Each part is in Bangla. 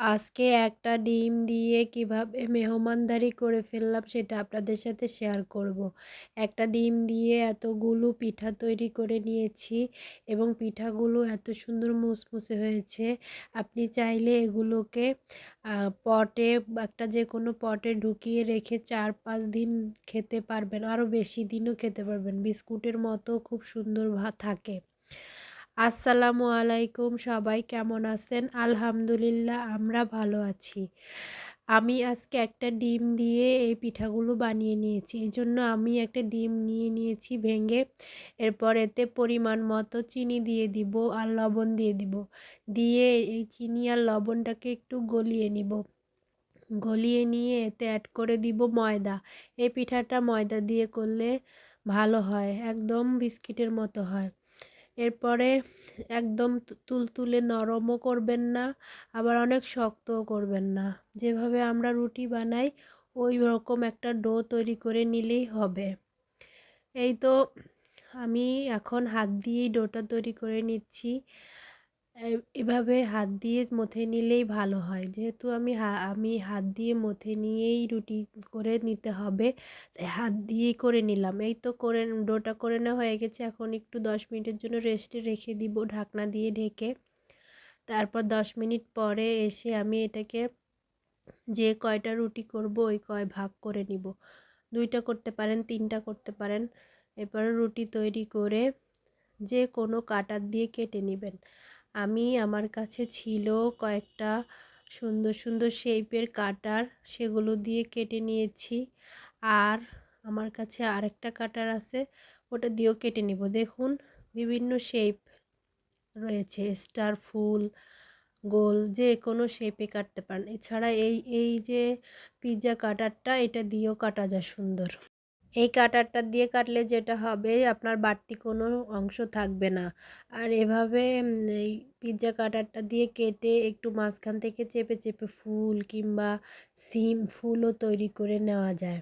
আজকে একটা ডিম দিয়ে কীভাবে মেহমানদারি করে ফেললাম সেটা আপনাদের সাথে শেয়ার করব। একটা ডিম দিয়ে এতগুলো পিঠা তৈরি করে নিয়েছি এবং পিঠাগুলো এত সুন্দর মুসমুসে হয়েছে। আপনি চাইলে এগুলোকে পটে একটা যে কোনো পটে ঢুকিয়ে রেখে চার পাঁচ দিন খেতে পারবেন, আরও বেশি দিনও খেতে পারবেন। বিস্কুটের মতো খুব সুন্দর থাকে। আসসালামু আলাইকুম, সবাই কেমন আছেন? আলহামদুলিল্লাহ, আমরা ভালো আছি। আমি আজকে একটা ডিম দিয়ে এই পিঠাগুলো বানিয়ে নিয়েছি। এই জন্য আমি একটা ডিম নিয়ে নিয়েছি ভেঙে। এরপর এতে পরিমাণ মতো চিনি দিয়ে দিব আর লবণ দিয়ে দিব। দিয়ে এই চিনি আর লবণটাকে একটু গলিয়ে নিব। গলিয়ে নিয়ে এতে অ্যাড করে দিব ময়দা। এই পিঠাটা ময়দা দিয়ে করলে ভালো হয়, একদম বিস্কিটের মতো হয়। এরপরে একদম তুলতুলে নরমও করবেন না, আবার অনেক শক্তও করবেন না। যেভাবে আমরা রুটি বানাই, ওই রকম একটা ডো তৈরি করে নিলেই হবে। এই তো আমি এখন হাত দিয়েই ডোটা তৈরি করে নিচ্ছি। এভাবে হাত দিয়ে মথে নিলেই ভালো হয়। যেহেতু আমি আমি হাত দিয়ে মথে নিয়েই রুটি করে নিতে হবে, তাই হাত দিয়েই করে নিলাম। এই তো করে, ডোটা করে নেওয়া হয়ে গেছে। এখন একটু দশ মিনিটের জন্য রেস্টে রেখে দিব ঢাকনা দিয়ে ঢেকে। তারপর দশ মিনিট পরে এসে আমি এটাকে যে কয়টা রুটি করব, ওই কয় ভাগ করে নিব। দুইটা করতে পারেন, তিনটা করতে পারেন। এরপরে রুটি তৈরি করে যে কোনো কাটার দিয়ে কেটে নেবেন। আমি আমার কাছে ছিল কয়েকটা সুন্দর সুন্দর শেপের কাটার সেগুলো দিয়ে কেটে নিয়েছি। আর আমার কাছে আরেকটা কাটার আছে, ওটা দিয়েও কেটে নিব। দেখুন, বিভিন্ন শেপ রয়েছে স্টার ফুল, গোল, যে কোনো শেপে কাটতে পারেন। এছাড়া এই এই যে পিৎজা কাটারটা এটা দিয়েও কাটা যায় সুন্দর। এই কাটারটা দিয়ে কাটলে যেটা হবে, আপনার বাড়তি কোনো অংশ থাকবে না। আর এভাবে এই পিৎজা কাটারটা দিয়ে কেটে একটু মাঝখান থেকে চেপে চেপে ফুল কিংবা সিম ফুলও তৈরি করে নেওয়া যায়।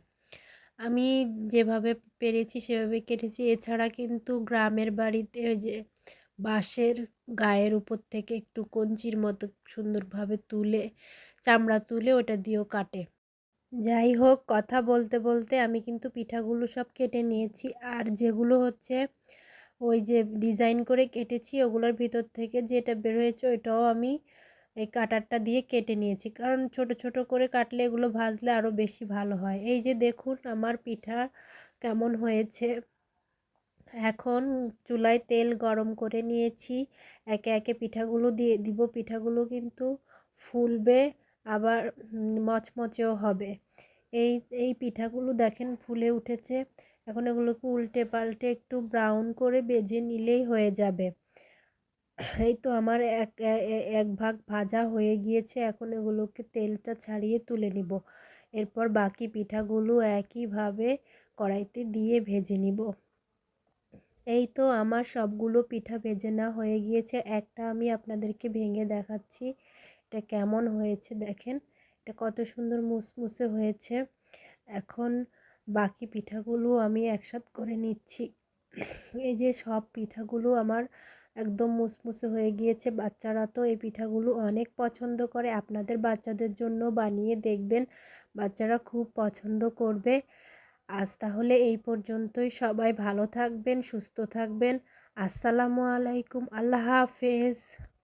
আমি যেভাবে পেরেছি সেভাবে কেটেছি। এছাড়া কিন্তু গ্রামের বাড়িতে যে বাঁশের গায়ের উপর থেকে একটু কঞ্চির মতো সুন্দরভাবে তুলে, চামড়া তুলে ওটা দিয়েও কাটে। যাই হোক, কথা বলতে বলতে আমি কিন্তু পিঠাগুলো সব কেটে নিয়েছি। আর যেগুলো হচ্ছে ওই যে ডিজাইন করে কেটেছি, ওগুলোর ভিতর থেকে যেটা বের হয়েছে ওইটাও আমি এই কাটারটা দিয়ে কেটে নিয়েছি। কারণ ছোট ছোট করে কাটলে এগুলো ভাজলে আরও বেশি ভালো হয়। এই যে দেখুন, আমার পিঠা কেমন হয়েছে। এখন চুলায় তেল গরম করে নিয়েছি। একে একে পিঠাগুলো দিয়ে দিব। পিঠাগুলো কিন্তু ফুলবে। আবার মচমচেও হবে। এই এই পিঠাগুলো দেখেন ফুলে উঠেছে। এখন এগুলোকে উল্টে পাল্টে একটু ব্রাউন করে বেজে নিলেই হয়ে যাবে। এই তো আমার এক এক ভাগ ভাজা হয়ে গিয়েছে। এখন এগুলোকে তেলটা ছাড়িয়ে তুলে নিব। এরপর বাকি পিঠাগুলো একইভাবে কড়াইতে দিয়ে ভেজে নিব। এই তো আমার সবগুলো পিঠা ভেজে না হয়ে গিয়েছে। একটা আমি আপনাদেরকে ভেঙে দেখাচ্ছি। এটা কেমন হয়েছে দেখেন, এটা কত সুন্দর মুসমুসে হয়েছে। এখন বাকি পিঠাগুলো আমি একসাথ করে নিচ্ছি। এই যে সব পিঠাগুলো আমার একদম মুসমুসে হয়ে গিয়েছে, বাচ্চারা তো এই পিঠাগুলো অনেক পছন্দ করে, আপনাদের বাচ্চাদের জন্য বানিয়ে দেখবেন, বাচ্চারা খুব পছন্দ করবে। আজ তাহলে এই পর্যন্তই, সবাই ভালো থাকবেন, সুস্থ থাকবেন। আসসালামু আলাইকুম, আল্লাহ হাফেজ।